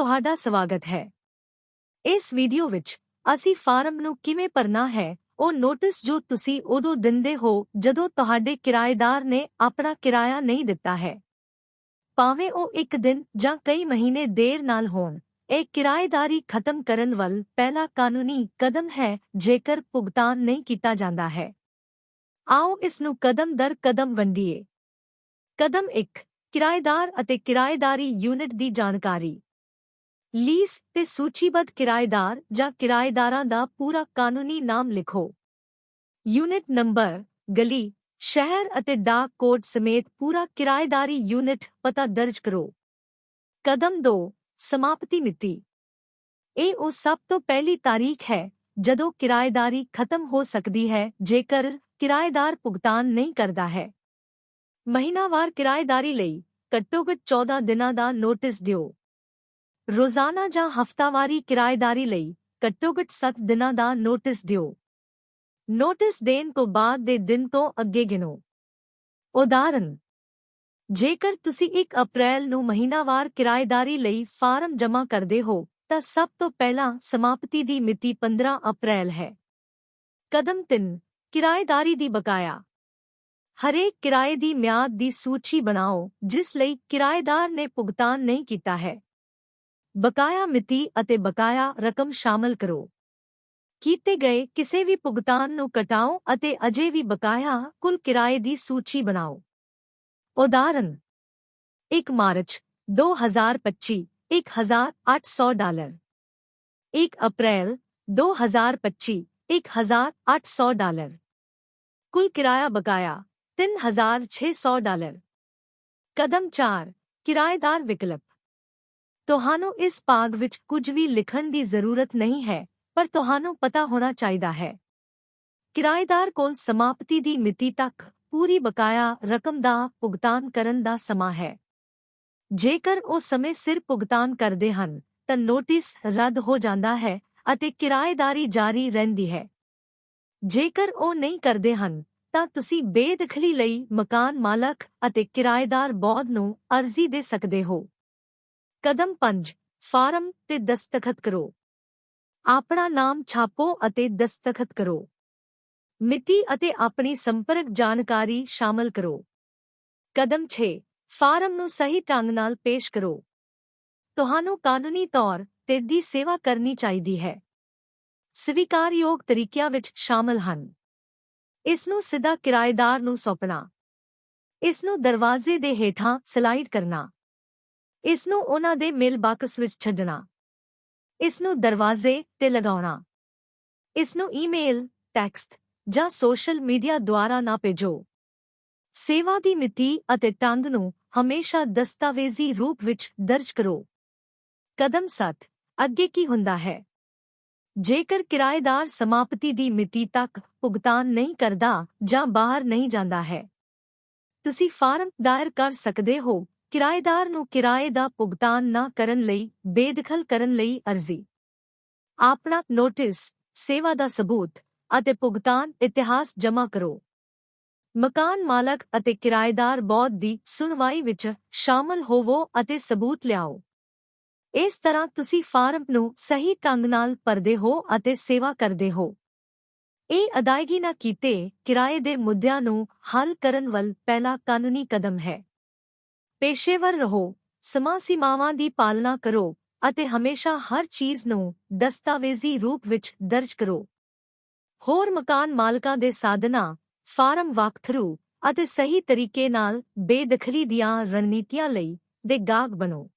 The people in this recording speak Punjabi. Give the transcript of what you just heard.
ਤੁਹਾਡਾ ਸਵਾਗਤ ਹੈ। ਇਸ ਵੀਡੀਓ ਵਿੱਚ ਅਸੀਂ ਫਾਰਮ ਨੂੰ ਕਿਵੇਂ ਭਰਨਾ ਹੈ, ਉਹ ਨੋਟਿਸ ਜੋ ਤੁਸੀਂ ਉਦੋਂ ਦਿੰਦੇ ਹੋ ਜਦੋਂ ਤੁਹਾਡੇ ਕਿਰਾਏਦਾਰ ਨੇ ਆਪਣਾ ਕਿਰਾਇਆ ਨਹੀਂ ਦਿੱਤਾ ਹੈ। ਭਾਵੇਂ ਉਹ ਇੱਕ ਦਿਨ ਜਾਂ ਕਈ ਮਹੀਨੇ ਦੇਰ ਨਾਲ ਹੋਣ, ਇਹ ਕਿਰਾਏਦਾਰੀ ਖਤਮ ਕਰਨ ਵੱਲ ਪਹਿਲਾ ਕਾਨੂੰਨੀ ਕਦਮ ਹੈ, ਜੇਕਰ ਭੁਗਤਾਨ ਨਹੀਂ ਕੀਤਾ ਜਾਂਦਾ ਹੈ। ਆਓ ਇਸ ਨੂੰ ਕਦਮ ਦਰ ਕਦਮ ਵੰਡੀਏ। ਕਦਮ 1 ਕਿਰਾਏਦਾਰ ਅਤੇ ਕਿਰਾਏਦਾਰੀ ਯੂਨਿਟ ਦੀ ਜਾਣਕਾਰੀ। ਲੀਸ ਤੇ ਸੂਚੀਬੱਧ ਕਿਰਾਏਦਾਰ ਜਾਂ ਕਿਰਾਏਦਾਰਾਂ ਦਾ ਪੂਰਾ ਕਾਨੂੰਨੀ ਨਾਮ ਲਿਖੋ। ਯੂਨਿਟ ਨੰਬਰ, ਗਲੀ, ਸ਼ਹਿਰ ਅਤੇ ਡਾਕ ਕੋਡ ਸਮੇਤ ਪੂਰਾ ਕਿਰਾਏਦਾਰੀ ਯੂਨਿਟ ਪਤਾ ਦਰਜ ਕਰੋ। ਕਦਮ 2 ਸਮਾਪਤੀ ਮਿਤੀ। ਇਹ ਉਹ ਸਭ ਤੋਂ ਪਹਿਲੀ ਤਾਰੀਖ ਹੈ ਜਦੋਂ ਕਿਰਾਏਦਾਰੀ ਖਤਮ ਹੋ ਸਕਦੀ ਹੈ ਜੇਕਰ ਕਿਰਾਏਦਾਰ ਭੁਗਤਾਨ ਨਹੀਂ ਕਰਦਾ ਹੈ। ਮਹੀਨਾਵਾਰ ਕਿਰਾਏਦਾਰੀ ਲਈ ਘੱਟੋ-ਘੱਟ 14 ਦਿਨਾਂ ਦਾ ਨੋਟਿਸ ਦਿਓ। ਰੋਜ਼ਾਨਾ ਜਾਂ ਹਫ਼ਤਾਵਾਰੀ ਕਿਰਾਏਦਾਰੀ ਲਈ ਘੱਟੋ-ਘੱਟ 7 ਦਿਨਾਂ ਦਾ ਨੋਟਿਸ ਦਿਓ। ਨੋਟਿਸ ਦੇਣ ਤੋਂ ਬਾਅਦ ਦੇ ਦਿਨ ਤੋਂ ਅੱਗੇ ਗਿਣੋ। ਉਦਾਹਰਨ, ਜੇਕਰ ਤੁਸੀਂ 1 ਅਪ੍ਰੈਲ ਨੂੰ ਮਹੀਨਾਵਾਰ ਕਿਰਾਏਦਾਰੀ ਲਈ ਫਾਰਮ ਜਮ੍ਹਾਂ ਕਰਦੇ ਹੋ, ਤਾਂ ਸਭ ਤੋਂ ਪਹਿਲਾਂ ਸਮਾਪਤੀ ਦੀ ਮਿਤੀ 15 ਅਪ੍ਰੈਲ ਹੈ। ਕਦਮ 3 ਕਿਰਾਏਦਾਰੀ ਦੀ ਬਕਾਇਆ। ਹਰੇਕ ਕਿਰਾਏ ਦੀ ਮਿਆਦ ਦੀ ਸੂਚੀ ਬਣਾਓ, ਜਿਸ ਲਈ ਕਿਰਾਏਦਾਰ ਨੇ ਭੁਗਤਾਨ ਨਹੀਂ ਕੀਤਾ ਹੈ। ਬਕਾਇਆ ਮਿਤੀ ਅਤੇ ਬਕਾਇਆ ਰਕਮ ਸ਼ਾਮਲ ਕਰੋ ਕੀਤੇ ਗਏ ਕਿਸੇ ਵੀ ਭੁਗਤਾਨ ਨੂੰ ਕਟਾਓ ਅਤੇ ਅਜੇ ਵੀ ਬਕਾਇਆ ਕੁੱਲ ਕਿਰਾਏ ਦੀ ਸੂਚੀ ਬਣਾਓ ਉਦਾਹਰਨ 1 ਮਾਰਚ 2025 1800 ਡਾਲਰ 1 ਅਪ੍ਰੈਲ 2025 1800 ਡਾਲਰ ਕੁੱਲ ਕਿਰਾਇਆ ਬਕਾਇਆ 3600 ਡਾਲਰ ਕਦਮ 4 ਕਿਰਾਏਦਾਰ ਵਿਕਲਪ ਤੁਹਾਨੂੰ ਇਸ ਭਾਗ ਵਿੱਚ ਕੁਝ ਵੀ ਲਿਖਣ ਦੀ ਜ਼ਰੂਰਤ ਨਹੀਂ ਹੈ, ਪਰ ਤੁਹਾਨੂੰ ਪਤਾ ਹੋਣਾ ਚਾਹੀਦਾ ਹੈ। ਕਿਰਾਏਦਾਰ ਕੋਲ ਸਮਾਪਤੀ ਦੀ ਮਿਤੀ ਤੱਕ ਪੂਰੀ ਬਕਾਇਆ ਰਕਮ ਦਾ ਭੁਗਤਾਨ ਕਰਨ ਦਾ ਸਮਾਂ ਹੈ। ਜੇਕਰ ਉਹ ਸਮੇਂ ਸਿਰ ਭੁਗਤਾਨ ਕਰਦੇ ਹਨ, ਤਾਂ ਨੋਟਿਸ ਰੱਦ ਹੋ ਜਾਂਦਾ ਹੈ ਅਤੇ ਕਿਰਾਏਦਾਰੀ ਜਾਰੀ ਰਹਿੰਦੀ ਹੈ। ਜੇਕਰ ਉਹ ਨਹੀਂ ਕਰਦੇ ਹਨ, ਤਾਂ ਤੁਸੀਂ ਬੇਦਖਲੀ ਲਈ ਮਕਾਨ ਮਾਲਕ ਅਤੇ ਕਿਰਾਏਦਾਰ ਬੌਧ ਨੂੰ ਅਰਜ਼ੀ ਦੇ ਸਕਦੇ ਹੋ। ਕਦਮ 5 ਫਾਰਮ ਤੇ ਦਸਤਖਤ ਕਰੋ। ਆਪਣਾ ਨਾਮ ਛਾਪੋ ਅਤੇ ਦਸਤਖਤ ਕਰੋ। ਮਿਤੀ ਅਤੇ ਆਪਣੀ ਸੰਪਰਕ ਜਾਣਕਾਰੀ ਸ਼ਾਮਲ ਕਰੋ। ਕਦਮ 6 ਫਾਰਮ ਨੂੰ ਸਹੀ ਢੰਗ ਨਾਲ ਪੇਸ਼ ਕਰੋ। ਤੁਹਾਨੂੰ ਕਾਨੂੰਨੀ ਤੌਰ ਤੇ ਦੀ ਸੇਵਾ ਕਰਨੀ ਚਾਹੀਦੀ ਹੈ। ਸਵੀਕਾਰਯੋਗ ਤਰੀਕਿਆਂ ਵਿੱਚ ਸ਼ਾਮਲ ਹਨ। ਇਸ ਨੂੰ ਸਿੱਧਾ ਕਿਰਾਏਦਾਰ ਨੂੰ ਸੌਂਪਣਾ। ਇਸ ਨੂੰ ਦਰਵਾਜ਼ੇ ਦੇ ਹੇਠਾਂ ਸਲਾਈਡ ਕਰਨਾ। ਇਸ ਨੂੰ ਉਹਨਾਂ ਦੇ ਮੇਲ ਬਾਕਸ ਵਿੱਚ ਛੱਡਣਾ। ਇਸ ਨੂੰ ਦਰਵਾਜ਼ੇ ਤੇ ਲਗਾਉਣਾ। ਇਸ ਨੂੰ ਈਮੇਲ, ਟੈਕਸਟ ਜਾਂ ਸੋਸ਼ਲ ਮੀਡੀਆ ਦੁਆਰਾ ਨਾ ਭੇਜੋ। ਸੇਵਾ ਦੀ ਮਿਤੀ ਅਤੇ ਟੰਗ ਨੂੰ ਹਮੇਸ਼ਾ ਦਸਤਾਵੇਜ਼ੀ ਰੂਪ ਵਿੱਚ ਦਰਜ ਕਰੋ। ਕਦਮ 7 ਅੱਗੇ ਕੀ ਹੁੰਦਾ ਹੈ? ਜੇਕਰ ਕਿਰਾਏਦਾਰ ਸਮਾਪਤੀ ਦੀ ਮਿਤੀ ਤੱਕ ਭੁਗਤਾਨ ਨਹੀਂ ਕਰਦਾ ਜਾਂ ਬਾਹਰ ਨਹੀਂ ਜਾਂਦਾ ਹੈ, ਤੁਸੀਂ ਫਾਰਮ ਦਾਇਰ ਕਰ ਸਕਦੇ ਹੋ ਕਿਰਾਏਦਾਰ ਨੂੰ ਕਿਰਾਏ ਦਾ ਭੁਗਤਾਨ ਨਾ ਕਰਨ ਲਈ, ਬੇਦਖਲ ਕਰਨ ਲਈ ਅਰਜ਼ੀ। ਆਪਣਾ ਨੋਟਿਸ, ਸੇਵਾ ਦਾ ਸਬੂਤ ਅਤੇ ਭੁਗਤਾਨ ਇਤਿਹਾਸ ਜਮ੍ਹਾਂ ਕਰੋ। ਮਕਾਨ ਮਾਲਕ ਅਤੇ ਕਿਰਾਏਦਾਰ ਬੌਧ ਦੀ ਸੁਣਵਾਈ ਵਿੱਚ ਸ਼ਾਮਲ ਹੋਵੋ ਅਤੇ ਸਬੂਤ ਲਿਆਓ। ਇਸ ਤਰ੍ਹਾਂ ਤੁਸੀਂ ਫਾਰਮ ਨੂੰ ਸਹੀ ਢੰਗ ਨਾਲ ਭਰਦੇ ਹੋ ਅਤੇ ਸੇਵਾ ਕਰਦੇ ਹੋ। ਇਹ ਅਦਾਇਗੀ ਨਾ ਕੀਤੇ ਕਿਰਾਏ ਦੇ ਮੁੱਦਿਆਂ ਨੂੰ ਹੱਲ ਕਰਨ ਵੱਲ ਪਹਿਲਾ ਕਾਨੂੰਨੀ ਕਦਮ ਹੈ। ਪੇਸ਼ੇਵਰ ਰਹੋ, ਸਮਾਂ ਸੀਮਾਵਾਂ ਦੀ ਪਾਲਣਾ ਕਰੋ ਅਤੇ ਹਮੇਸ਼ਾ ਹਰ ਚੀਜ਼ ਨੂੰ ਦਸਤਾਵੇਜ਼ੀ ਰੂਪ ਵਿੱਚ ਦਰਜ ਕਰੋ। ਹੋਰ ਮਕਾਨ ਮਾਲਕਾਂ ਦੇ ਸਾਧਨਾ, ਫਾਰਮ ਵਾਕਥਰੂ ਅਤੇ ਸਹੀ ਤਰੀਕੇ ਨਾਲ ਬੇਦਖਲੀ ਦੀਆਂ ਰਣਨੀਤੀਆਂ ਲਈ ਦੇ ਗਾਗ ਬਣੋ।